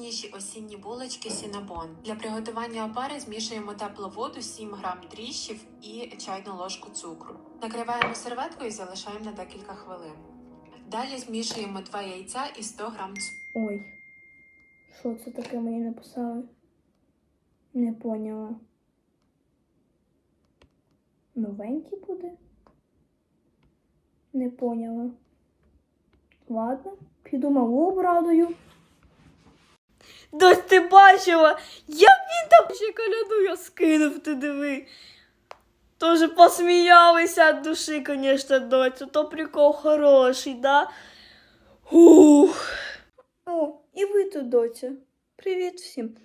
Ніші осінні булочки Сінабон. Для приготування опари змішуємо теплу воду, 7 грам дріжджів і чайну ложку цукру. Накриваємо серветкою і залишаємо на декілька хвилин. Далі змішуємо 2 яйця і 100 грам цукру. Ой, що це таке мені написали? Не поняла. Новенький буде? Не поняла. Ладно, піду малу обрадую. Дось ти бачила, як він там ще коляду я скинув, ти диви. Тоже посміялися від душі, звісно, доцю. То прикол хороший, да? Ух. О, і ви тут, доця. Привіт всім.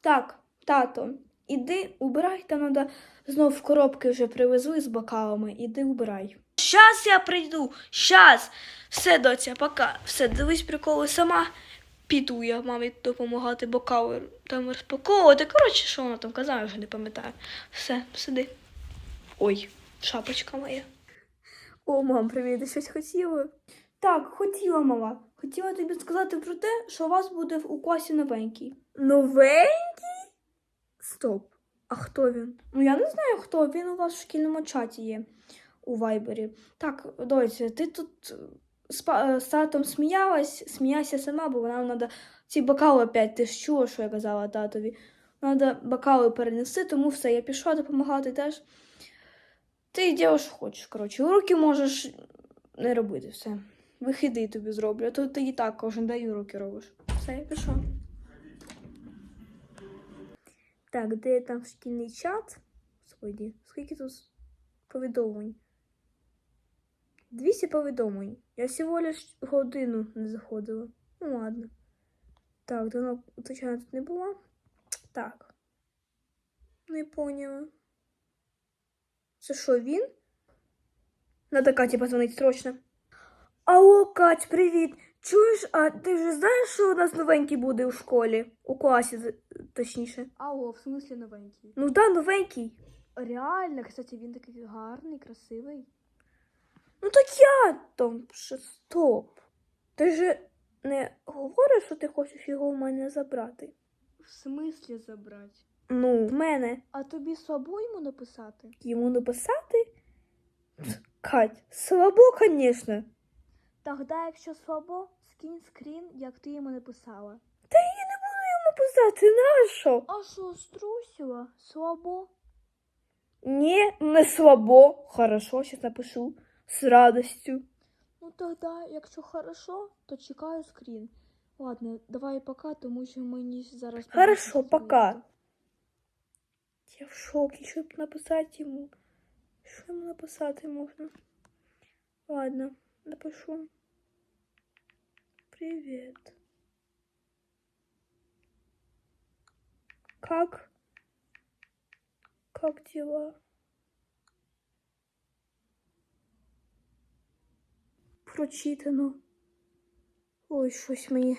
Так, тато, іди убирай, там треба знов в коробки вже привезли з бокалами. Іди убирай. Щас я прийду, щас. Все, доця, пока. Все, дивись приколи сама. Піду я мамі допомагати бокали там розпаковувати. Коротше, що вона там казала, я вже не пам'ятаю. Все, сиди. Ой, шапочка моя. О, мам, привіт, ти щось хотіла? Так, хотіла, мама. Хотіла тобі сказати про те, що у вас буде у класі новенький. Новенький? Стоп. А хто він? Ну я не знаю, хто. Він у вас в шкільному чаті є у Вайбері. Так, доця, ти тут з, татом сміялась, сміялася сама, бо вона треба ці бокали опять, ти ж чула, що я казала татові. Треба бокали перенести, тому все, я пішла допомагати теж. Ти діло, що хочеш, коротше. Уроки можеш не робити все. Вихиди тобі зроблю, а то ти і так кожен день уроки робиш. Все, я пішла. Так, де там шкільний чат? Сьогодні. Скільки тут повідомлень? 200 повідомлень. Я всього лиш годину не заходила. Ну ладно. Так, давно, звичайно, тут не було. Так. Не поняла. Це що, він? Надо Каті позвонити срочно. Алло, Кать, привіт. Чуєш, а ти вже знаєш, що у нас новенький буде у школі? У класі, точніше. Алло, в смысле новенький? Ну да, новенький. Реально, кстати, він такий гарний, красивий. Ну так я там ще стоп. Ти ж не говориш, що ти хочеш його в мене забрати? В смислі забрати? Ну, в мене А тобі слабо йому написати? йому написати? Кать, слабо, звісно. Тогда, якщо слабо, скинь скрін, як ти йому написала. Та я не буду йому Написати нащо? А що, струсила? Слабо? Ні, не слабо. Хорошо, сейчас напишу. З радостю. Ну тогда, якщо хорошо, то чекаю скрін. Ладно, давай пока, тому що мені зараз. Хорошо, потрібно пока. їсти. Я в шокі, що б написати йому? Що йому написати можна? Ладно, напишу. Привет. Как? Как дела? Прочитано. Ой, щось мені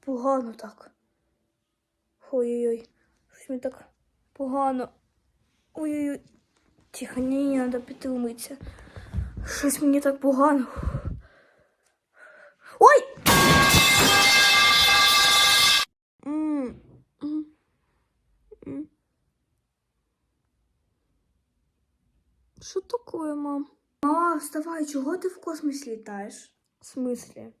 погано так. Ой-ой-ой. Щось мені так погано. Ой-ой-ой. Тихо, ні, треба піти умитися. Щось мені так погано. Ой! Що таке, мам? А, вставай, чого ти в космос літаєш? В смислі?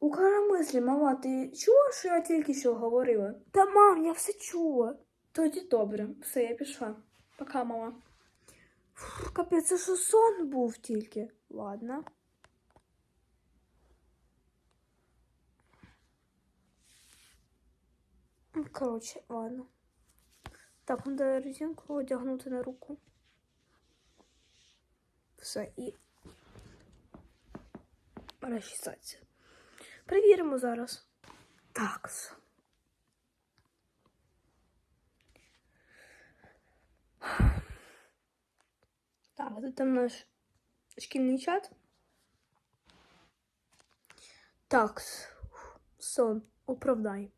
У коромислі, мама, ти чула, що я тільки що говорила? Та мам, я все чула. Тоді добре, все, я пішла. Пока, мама. Фу, Капець, це що сон був тільки. Ладно. Коротше, ладно. Так, треба резинку одягнути на руку. Все, і розчесатися. Перевіримо зараз. Так. Так, це там наш шкільний чат. Так, сон, оправдай.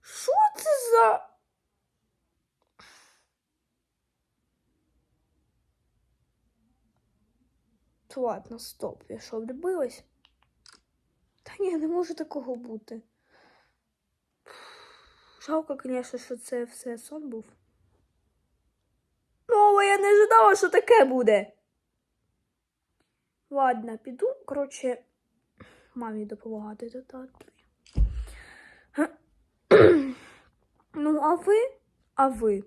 Що це за. То ладно, стоп, я що, влюбилась? Та ні, не може такого бути. Жалко, звісно, що це все сон був. Ну, але я не ожидала, що таке буде. Ладно, піду, коротше, мамі допомагати та татові. Ну, а ви, а ви?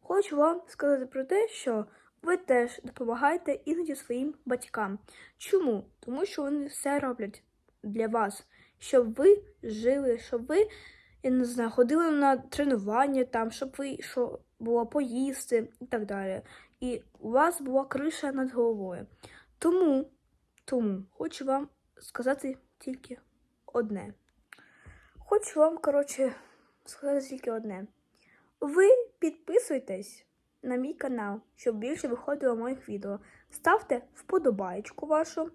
Хочу вам сказати про те, що ви теж допомагаєте іноді своїм батькам. Чому? Тому що вони все роблять для вас, щоб ви жили, щоб ви, я не знаю, ходили на тренування там, щоб ви що було поїсти і так далі. І у вас була криша над головою. Тому, тому хочу вам сказати тільки одне. Хочу вам, коротше, сказати тільки одне. Ви підписуйтесь на мій канал, щоб більше виходило моїх відео. Ставте вподобайку вашу,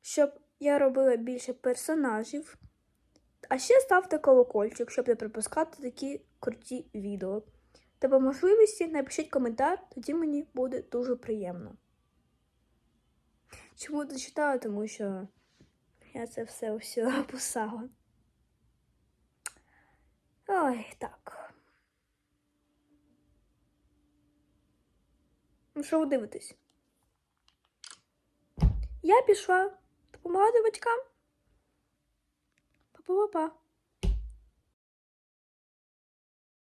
щоб я робила більше персонажів. А ще ставте колокольчик, щоб не пропускати такі круті відео. Та по можливості напишіть коментар, тоді мені буде дуже приємно. Чому дочитала? Тому що я це все ось описала. Ой, так. Ну, що ви дивитесь? Я пішла допомагати батькам. Па-па-па-па.